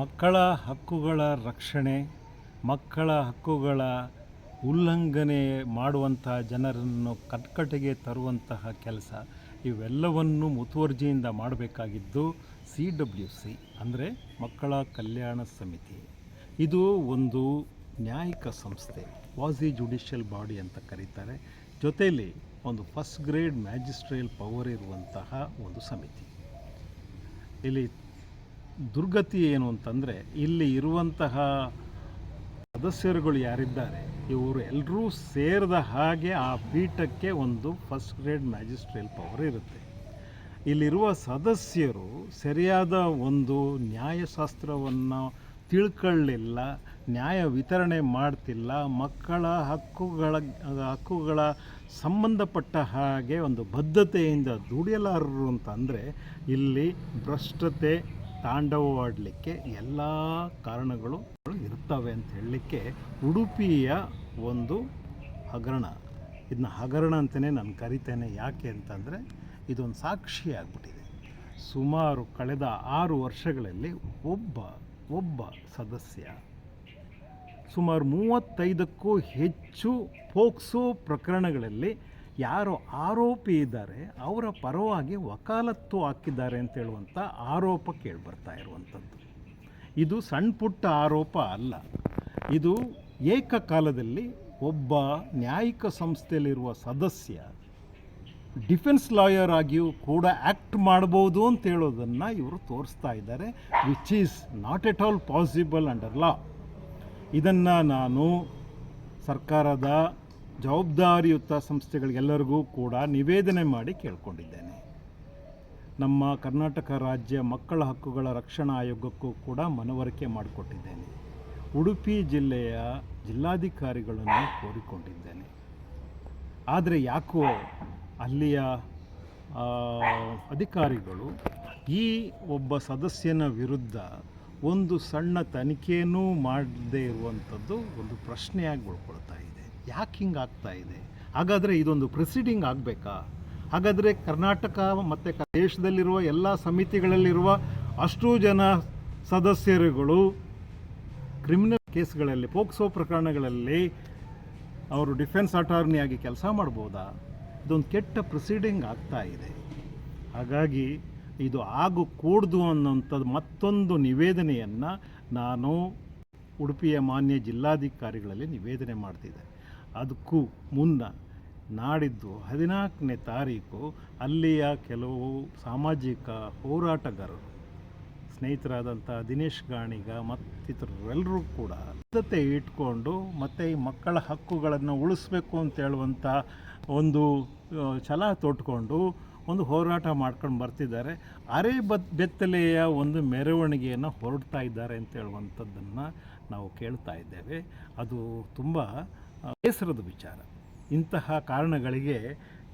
ಮಕ್ಕಳ ಹಕ್ಕುಗಳ ರಕ್ಷಣೆ, ಮಕ್ಕಳ ಹಕ್ಕುಗಳ ಉಲ್ಲಂಘನೆ ಮಾಡುವಂತಹ ಜನರನ್ನು ಕಟ್ಕಟೆಗೆ ತರುವಂತಹ ಕೆಲಸ ಇವೆಲ್ಲವನ್ನು ಮುತುವರ್ಜಿಯಿಂದ ಮಾಡಬೇಕಾಗಿದ್ದು ಸಿ ಡಬ್ಲ್ಯೂ ಸಿ ಅಂದರೆ ಮಕ್ಕಳ ಕಲ್ಯಾಣ ಸಮಿತಿ. ಇದು ಒಂದು ನ್ಯಾಯಿಕ ಸಂಸ್ಥೆ ವಾಸಿ ಜುಡಿಷಿಯಲ್ ಬಾಡಿ ಅಂತ ಕರೀತಾರೆ. ಜೊತೆಯಲ್ಲಿ ಒಂದು ಫಸ್ಟ್ ಗ್ರೇಡ್ ಮ್ಯಾಜಿಸ್ಟ್ರೇಲ್ ಪವರ್ ಇರುವಂತಹ ಒಂದು ಸಮಿತಿ. ಇಲ್ಲಿ ದುರ್ಗತಿ ಏನು ಅಂತಂದರೆ, ಇಲ್ಲಿ ಇರುವಂತಹ ಸದಸ್ಯರುಗಳು ಯಾರಿದ್ದಾರೆ, ಇವರು ಎಲ್ಲರೂ ಸೇರಿದ ಹಾಗೆ ಆ ಪೀಠಕ್ಕೆ ಒಂದು ಫಸ್ಟ್ ಗ್ರೇಡ್ ಮ್ಯಾಜಿಸ್ಟ್ರೇಲ್ ಪವರ್ ಇರುತ್ತೆ. ಇಲ್ಲಿರುವ ಸದಸ್ಯರು ಸರಿಯಾದ ಒಂದು ನ್ಯಾಯಶಾಸ್ತ್ರವನ್ನು ತಿಳ್ಕೊಳ್ಳಿಲ್ಲ, ನ್ಯಾಯ ವಿತರಣೆ ಮಾಡ್ತಿಲ್ಲ, ಮಕ್ಕಳ ಹಕ್ಕುಗಳ ಹಕ್ಕುಗಳ ಸಂಬಂಧಪಟ್ಟ ಹಾಗೆ ಒಂದು ಬದ್ಧತೆಯಿಂದ ದುಡಿಯಲಾರರು ಅಂತಂದರೆ, ಇಲ್ಲಿ ಭ್ರಷ್ಟತೆ ತಾಂಡವವಾಡಲಿಕ್ಕೆ ಎಲ್ಲ ಕಾರಣಗಳು ಇರ್ತವೆ ಅಂತ ಹೇಳಲಿಕ್ಕೆ ಉಡುಪಿಯ ಒಂದು ಹಗರಣ. ಇದನ್ನ ಹಗರಣ ಅಂತಲೇ ನಾನು ಕರಿತೇನೆ. ಯಾಕೆ ಅಂತಂದರೆ ಇದೊಂದು ಸಾಕ್ಷಿ ಆಗಿಬಿಟ್ಟಿದೆ. ಸುಮಾರು ಕಳೆದ ಆರು ವರ್ಷಗಳಲ್ಲಿ ಒಬ್ಬ ಒಬ್ಬ ಸದಸ್ಯ, ಸುಮಾರು ಮೂವತ್ತೈದಕ್ಕೂ ಹೆಚ್ಚು ಪೋಕ್ಸೋ ಪ್ರಕರಣಗಳಲ್ಲಿ ಯಾರು ಆರೋಪಿ ಇದ್ದಾರೆ, ಅವರ ಪರವಾಗಿ ವಕಾಲತ್ತು ಹಾಕಿದ್ದಾರೆ ಅಂತ ಹೇಳುವಂಥ ಆರೋಪ ಕೇಳಿಬರ್ತಾ ಇರುವಂಥದ್ದು ಇದು ಸಣ್ಣ ಪುಟ್ಟ ಆರೋಪ ಅಲ್ಲ. ಇದು ಏಕಕಾಲದಲ್ಲಿ ಒಬ್ಬ ನ್ಯಾಯಿಕ ಸಂಸ್ಥೆಯಲ್ಲಿರುವ ಸದಸ್ಯ, ಡಿಫೆನ್ಸ್ ಲಾಯರ್ ಆಗಿಯೂ ಕೂಡ ಆ್ಯಕ್ಟ್ ಮಾಡ್ಬೋದು ಅಂತ ಹೇಳೋದನ್ನು ಇವರು ತೋರಿಸ್ತಾ ಇದ್ದಾರೆ which is not at all possible under law ಇದನ್ನು ನಾನು ಸರ್ಕಾರದ ಜವಾಬ್ದಾರಿಯುತ ಸಂಸ್ಥೆಗಳಿಗೆಲ್ಲರಿಗೂ ಕೂಡ ನಿವೇದನೆ ಮಾಡಿ ಕೇಳಿಕೊಂಡಿದ್ದೇನೆ. ನಮ್ಮ ಕರ್ನಾಟಕ ರಾಜ್ಯ ಮಕ್ಕಳ ಹಕ್ಕುಗಳ ರಕ್ಷಣಾ ಆಯೋಗಕ್ಕೂ ಕೂಡ ಮನವರಿಕೆ ಮಾಡಿಕೊಟ್ಟಿದ್ದೇನೆ. ಉಡುಪಿ ಜಿಲ್ಲೆಯ ಜಿಲ್ಲಾಧಿಕಾರಿಗಳನ್ನು ಕೋರಿಕೊಂಡಿದ್ದೇನೆ. ಆದರೆ ಯಾಕೋ ಅಲ್ಲಿಯ ಅಧಿಕಾರಿಗಳು ಈ ಒಬ್ಬ ಸದಸ್ಯನ ವಿರುದ್ಧ ಒಂದು ಸಣ್ಣ ತನಿಖೆಯನ್ನೂ ಮಾಡದೇ ಇರುವಂಥದ್ದು ಒಂದು ಪ್ರಶ್ನೆಯಾಗಿ ಉಳ್ಕೊಳ್ತಾ ಇದೆ. ಯಾಕೆ ಹಿಂಗೆ ಆಗ್ತಾ ಇದೆ? ಹಾಗಾದರೆ ಇದೊಂದು ಪ್ರೊಸೀಡಿಂಗ್ ಆಗಬೇಕಾ? ಹಾಗಾದರೆ ಕರ್ನಾಟಕ ಮತ್ತು ದೇಶದಲ್ಲಿರುವ ಎಲ್ಲ ಸಮಿತಿಗಳಲ್ಲಿರುವ ಅಷ್ಟು ಜನ ಸದಸ್ಯರುಗಳು ಕ್ರಿಮಿನಲ್ ಕೇಸ್ಗಳಲ್ಲಿ ಪೋಕ್ಸೋ ಪ್ರಕರಣಗಳಲ್ಲಿ ಅವರು ಡಿಫೆನ್ಸ್ ಅಟಾರ್ನಿಯಾಗಿ ಕೆಲಸ ಮಾಡ್ಬೋದಾ? ಇದೊಂದು ಕೆಟ್ಟ ಪ್ರೊಸೀಡಿಂಗ್ ಆಗ್ತಾ ಇದೆ. ಹಾಗಾಗಿ ಇದು ಆಗು ಕೂಡ್ದು ಅನ್ನೋಂಥದ್ದು ಮತ್ತೊಂದು ನಿವೇದನೆಯನ್ನು ನಾನು ಉಡುಪಿಯ ಮಾನ್ಯ ಜಿಲ್ಲಾಧಿಕಾರಿಗಳಲ್ಲಿ ನಿವೇದನೆ ಮಾಡ್ತಿದ್ದೆ ಅದಕ್ಕೂ ಮುನ್ನ ನಾಡಿದ್ದು ಹದಿನಾಲ್ಕನೇ ತಾರೀಕು ಅಲ್ಲಿಯ ಕೆಲವು ಸಾಮಾಜಿಕ ಹೋರಾಟಗಾರರು, ಸ್ನೇಹಿತರಾದಂಥ ದಿನೇಶ್ ಗಾಣಿಗ ಮತ್ತಿತರರೆಲ್ಲರೂ ಕೂಡ ಸಿದ್ಧತೆ ಇಟ್ಕೊಂಡು ಮತ್ತು ಈ ಮಕ್ಕಳ ಹಕ್ಕುಗಳನ್ನು ಉಳಿಸ್ಬೇಕು ಅಂತ ಹೇಳುವಂಥ ಒಂದು ಛಲ ತೊಟ್ಕೊಂಡು ಒಂದು ಹೋರಾಟ ಮಾಡ್ಕೊಂಡು ಬರ್ತಿದ್ದಾರೆ. ಅರೆ ಬತ್ ಬೆತ್ತಲೆಯ ಒಂದು ಮೆರವಣಿಗೆಯನ್ನು ಹೊರಡ್ತಾ ಇದ್ದಾರೆ ಅಂತ ಹೇಳುವಂಥದ್ದನ್ನು ನಾವು ಕೇಳ್ತಾ ಇದ್ದೇವೆ. ಅದು ತುಂಬ ಬೇಸರದ ವಿಚಾರ. ಇಂತಹ ಕಾರಣಗಳಿಗೆ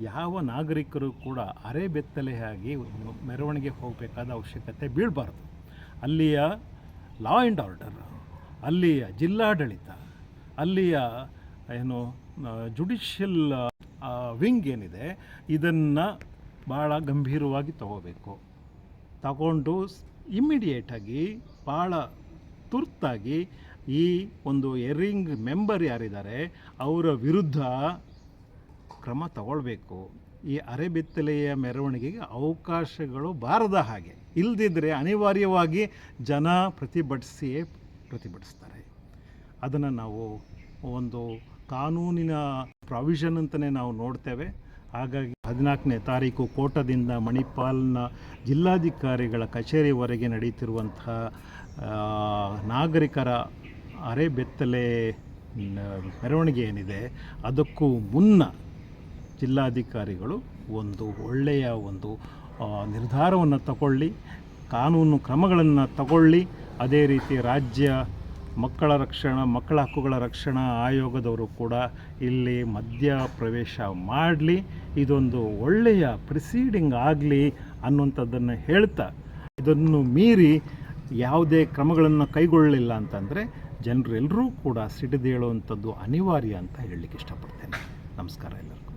ಯಾವ ನಾಗರಿಕರು ಕೂಡ ಅರೆ ಬೆತ್ತಲೆಯಾಗಿ ಮೆರವಣಿಗೆ ಹೋಗಬೇಕಾದ ಅವಶ್ಯಕತೆ ಬೀಳಬಾರ್ದು. ಅಲ್ಲಿಯ ಲಾ ಆ್ಯಂಡ್ ಆರ್ಡರ್ ಅಲ್ಲಿಯ ಜಿಲ್ಲಾಡಳಿತ, ಅಲ್ಲಿಯ, ಏನು ಜುಡಿಷಿಯಲ್ ವಿಂಗ್ ಏನಿದೆ, ಇದನ್ನು ಭಾಳ ಗಂಭೀರವಾಗಿ ತಗೋಬೇಕು. ತಗೊಂಡು ಇಮ್ಮಿಡಿಯೇಟಾಗಿ ಭಾಳ ತುರ್ತಾಗಿ ಈ ಒಂದು ಎರಿಂಗ್ ಮೆಂಬರ್ ಯಾರಿದ್ದಾರೆ, ಅವರ ವಿರುದ್ಧ ಕ್ರಮ ತಗೊಳ್ಬೇಕು. ಈ ಅರೆಬಿತ್ತಲೆಯ ಮೆರವಣಿಗೆಗೆ ಅವಕಾಶಗಳು ಬಾರದ ಹಾಗೆ. ಇಲ್ಲದಿದ್ದರೆ ಅನಿವಾರ್ಯವಾಗಿ ಜನ ಪ್ರತಿಭಟಿಸಿಯೇ ಪ್ರತಿಭಟಿಸ್ತಾರೆ. ಅದನ್ನು ನಾವು ಒಂದು ಕಾನೂನಿನ ಪ್ರಾವಿಷನ್ ಅಂತಲೇ ನಾವು ನೋಡ್ತೇವೆ. ಹಾಗಾಗಿ ಹದಿನಾಲ್ಕನೇ ತಾರೀಕು ಕೋಟದಿಂದ ಮಣಿಪಾಲ್ನ ಜಿಲ್ಲಾಧಿಕಾರಿಗಳ ಕಚೇರಿವರೆಗೆ ನಡೀತಿರುವಂತಹ ನಾಗರಿಕರ ಅರೆಬೆತ್ತಲೆ ಬೆತ್ತಲೆ ಮೆರವಣಿಗೆ ಏನಿದೆ, ಅದಕ್ಕೂ ಮುನ್ನ ಜಿಲ್ಲಾಧಿಕಾರಿಗಳು ಒಂದು ಒಳ್ಳೆಯ ಒಂದು ನಿರ್ಧಾರವನ್ನು ತಗೊಳ್ಳಿ ಕಾನೂನು ಕ್ರಮಗಳನ್ನು ತಗೊಳ್ಳಿ. ಅದೇ ರೀತಿ ರಾಜ್ಯ ಮಕ್ಕಳ ರಕ್ಷಣಾ, ಮಕ್ಕಳ ಹಕ್ಕುಗಳ ರಕ್ಷಣಾ ಆಯೋಗದವರು ಕೂಡ ಇಲ್ಲಿ ಮಧ್ಯ ಪ್ರವೇಶ ಮಾಡಲಿ. ಇದೊಂದು ಒಳ್ಳೆಯ ಪ್ರಿಸೀಡಿಂಗ್ ಆಗಲಿ ಅನ್ನುವಂಥದ್ದನ್ನು ಹೇಳ್ತಾ ಇದನ್ನು ಮೀರಿ ಯಾವುದೇ ಕ್ರಮಗಳನ್ನು ಕೈಗೊಳ್ಳಲಿಲ್ಲ ಅಂತಂದರೆ ಜನರೆಲ್ಲರೂ ಕೂಡ ಸಿಡಿದೇಳುವಂಥದ್ದು ಅನಿವಾರ್ಯ ಅಂತ ಹೇಳಲಿಕ್ಕೆ ಇಷ್ಟಪಡ್ತೇನೆ. ನಮಸ್ಕಾರ ಎಲ್ಲರಿಗೂ.